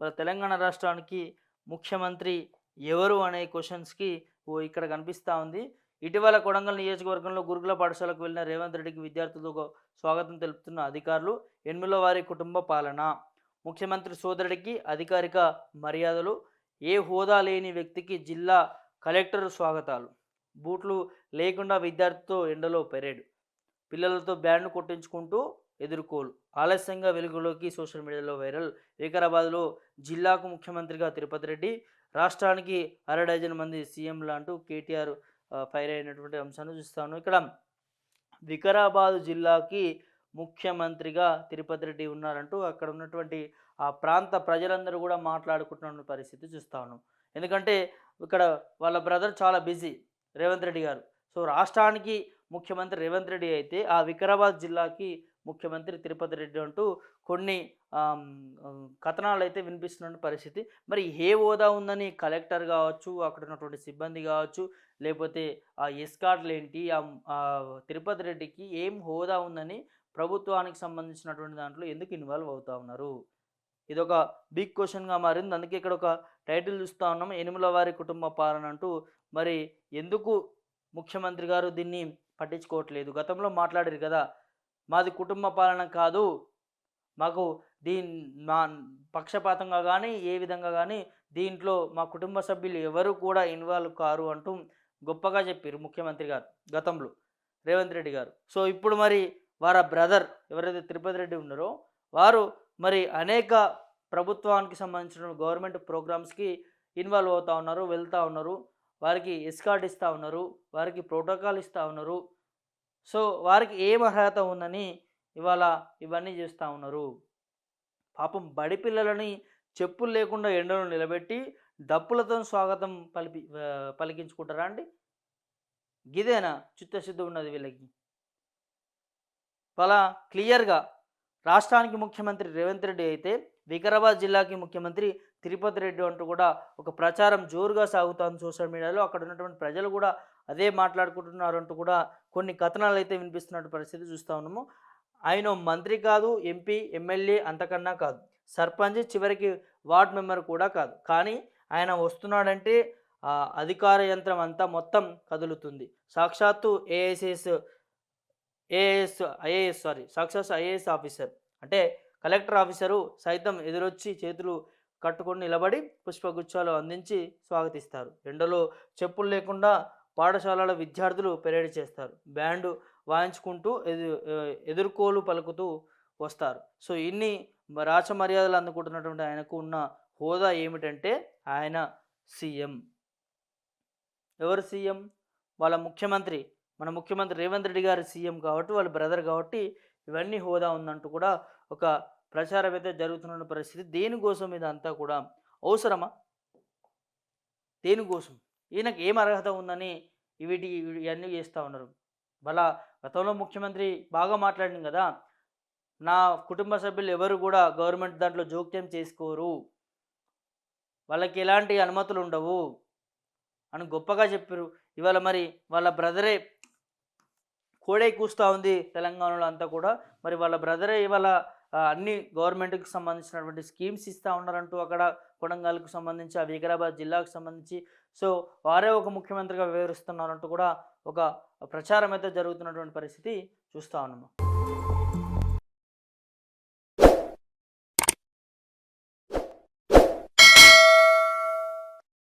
మరి తెలంగాణ రాష్ట్రానికి ముఖ్యమంత్రి ఎవరు అనే క్వశ్చన్స్కి ఓ ఇక్కడ కనిపిస్తూ ఉంది. ఇటీవల కొడంగల్ నియోజకవర్గంలో గురుకుల పాఠశాలకు వెళ్ళిన రేవంత్ రెడ్డికి విద్యార్థులకు స్వాగతం తెలుపుతున్న అధికారులు ఎనిమిదిలో వారి కుటుంబ పాలన. ముఖ్యమంత్రి సోదరుడికి అధికారిక మర్యాదలు ఏ హోదా లేని వ్యక్తికి జిల్లా కలెక్టర్ స్వాగతాలు. బూట్లు లేకుండా విద్యార్థితో ఎండలో పెరేడ్. పిల్లలతో బ్యాండ్ కొట్టించుకుంటూ ఎదుర్కోలు. ఆలస్యంగా వెలుగులోకి సోషల్ మీడియాలో వైరల్. వికారాబాద్లో జిల్లాకు ముఖ్యమంత్రిగా తిరుపతి రెడ్డి రాష్ట్రానికి అర డజన్ మంది సీఎంలు అంటూ కేటీఆర్ ఫైర్ అయినటువంటి అంశాన్ని చూస్తాను ఇక్కడ వికారాబాద్ జిల్లాకి ముఖ్యమంత్రిగా తిరుపతి రెడ్డి ఉన్నారంటూ అక్కడ ఉన్నటువంటి ఆ ప్రాంత ప్రజలందరూ కూడా మాట్లాడుకుంటున్న పరిస్థితి చూస్తాను ఎందుకంటే ఇక్కడ వాళ్ళ బ్రదర్ చాలా బిజీ రేవంత్ రెడ్డి గారు. సో రాష్ట్రానికి ముఖ్యమంత్రి రేవంత్ రెడ్డి అయితే ఆ వికారాబాద్ జిల్లాకి ముఖ్యమంత్రి తిరుపతి రెడ్డి అంటూ కొన్ని కథనాలు అయితే వినిపిస్తున్న పరిస్థితి. మరి ఏ హోదా ఉందని కలెక్టర్ కావచ్చు అక్కడ ఉన్నటువంటి సిబ్బంది కావచ్చు లేకపోతే ఆ ఎస్కాట్లు ఏంటి ఆ ఆ తిరుపతి రెడ్డికి ఏం హోదా ఉందని ప్రభుత్వానికి సంబంధించినటువంటి దాంట్లో ఎందుకు ఇన్వాల్వ్ అవుతా ఉన్నారు? ఇది ఒక బిగ్ క్వశ్చన్గా మారింది. అందుకే ఇక్కడ ఒక టైటిల్ చూస్తూ ఉన్నాం. ఎనిమిల వారి కుటుంబ పాలన అంటూ. మరి ఎందుకు ముఖ్యమంత్రి గారు దీన్ని పట్టించుకోవట్లేదు? గతంలో మాట్లాడారు కదా మాది కుటుంబ పాలన కాదు. మాకు దీని మా పక్షపాతంగా కానీ ఏ విధంగా కానీ దీంట్లో మా కుటుంబ సభ్యులు ఎవరు కూడా ఇన్వాల్వ్ కారు అంటూ గొప్పగా చెప్పారు ముఖ్యమంత్రి గారు గతంలో రేవంత్ రెడ్డి గారు. సో ఇప్పుడు మరి వారి బ్రదర్ ఎవరైతే తిరుపతి రెడ్డి ఉన్నారో వారు మరి అనేక ప్రభుత్వానికి సంబంధించిన గవర్నమెంట్ ప్రోగ్రామ్స్కి ఇన్వాల్వ్ అవుతా ఉన్నారు వెళ్తూ ఉన్నారు. వారికి ఎస్కార్డ్ ఇస్తూ ఉన్నారు వారికి ప్రోటోకాల్ ఇస్తూ ఉన్నారు. సో వారికి ఏం అర్హత ఉందని ఇవాళ ఇవన్నీ చేస్తూ ఉన్నారు. పాపం బడి పిల్లలని చెప్పులు లేకుండా ఎండలో నిలబెట్టి డప్పులతో స్వాగతం పలిపి పలికించుకుంటారా అండి? గిదేనా? చిత్తశుద్ధి ఉన్నది వీళ్ళకి. చాలా క్లియర్గా రాష్ట్రానికి ముఖ్యమంత్రి రేవంత్ రెడ్డి అయితే వికారాబాద్ జిల్లాకి ముఖ్యమంత్రి తిరుపతి రెడ్డి అంటూ కూడా ఒక ప్రచారం జోరుగా సాగుతుంది సోషల్ మీడియాలో. అక్కడ ఉన్నటువంటి ప్రజలు కూడా అదే మాట్లాడుకుంటున్నారంటూ కూడా కొన్ని కథనాలు అయితే వినిపిస్తున్నట్టు పరిస్థితి చూస్తూ ఉన్నాము. ఆయన మంత్రి కాదు ఎంపీ ఎమ్మెల్యే అంతకన్నా కాదు. సర్పంచ్ చివరికి వార్డ్ మెంబర్ కూడా కాదు. కానీ ఆయన వస్తున్నాడంటే ఆ అధికార యంత్రం అంతా మొత్తం కదులుతుంది. సాక్షాత్తు ఏఎస్ఎస్ ఏఎస్ ఐఏఎస్ సారీ సాక్షాత్ ఐఏఎస్ ఆఫీసర్. అంటే కలెక్టర్ ఆఫీసరు సైతం ఎదురొచ్చి చేతులు కట్టుకొని నిలబడి పుష్పగుచ్చాలు అందించి స్వాగతిస్తారు. ఎండలో చెప్పులు లేకుండా పాఠశాలల విద్యార్థులు పెరేడ్ చేస్తారు. బ్యాండు వాయించుకుంటూ ఎదు ఎదుర్కోలు పలుకుతూ వస్తారు. సో ఇన్ని రాచ మర్యాదలు అందుకుంటున్నటువంటి ఆయనకు ఉన్న హోదా ఏమిటంటే ఆయన సీఎం. ఎవరు సీఎం? వాళ్ళ ముఖ్యమంత్రి మన ముఖ్యమంత్రి రేవంత్ రెడ్డి గారి సీఎం కాబట్టి వాళ్ళ బ్రదర్ కాబట్టి ఇవన్నీ హోదా ఉందంటూ కూడా ఒక ప్రచారం అయితే జరుగుతున్న పరిస్థితి దేనికోసం ఇదంతా కూడా? అవసరమా? దేనికోసం? ఈయనకు ఏం అర్హత ఉందని వీటి ఇవన్నీ చేస్తూ ఉన్నారు. వాళ్ళ గతంలో ముఖ్యమంత్రి బాగా మాట్లాడింది కదా నా కుటుంబ సభ్యులు ఎవరు కూడా గవర్నమెంట్ దాంట్లో జోక్యం చేసుకోరు. వాళ్ళకి ఎలాంటి అనుమతులు ఉండవు అని గొప్పగా చెప్పారు ఇవాళ మరి వాళ్ళ బ్రదరే కోడై కూస్తూ ఉంది తెలంగాణలో అంతా కూడా. మరి వాళ్ళ బ్రదరే ఇవాళ అన్ని గవర్నమెంట్కి సంబంధించినటువంటి స్కీమ్స్ ఇస్తూ ఉన్నారంటూ అక్కడ కొడంగల్కు సంబంధించి ఆ వికారాబాద్ జిల్లాకు సంబంధించి. సో వారే ఒక ముఖ్యమంత్రిగా వివరిస్తున్నారంటూ కూడా ఒక ప్రచారం అయితే జరుగుతున్నటువంటి పరిస్థితి చూస్తూ ఉన్నాము.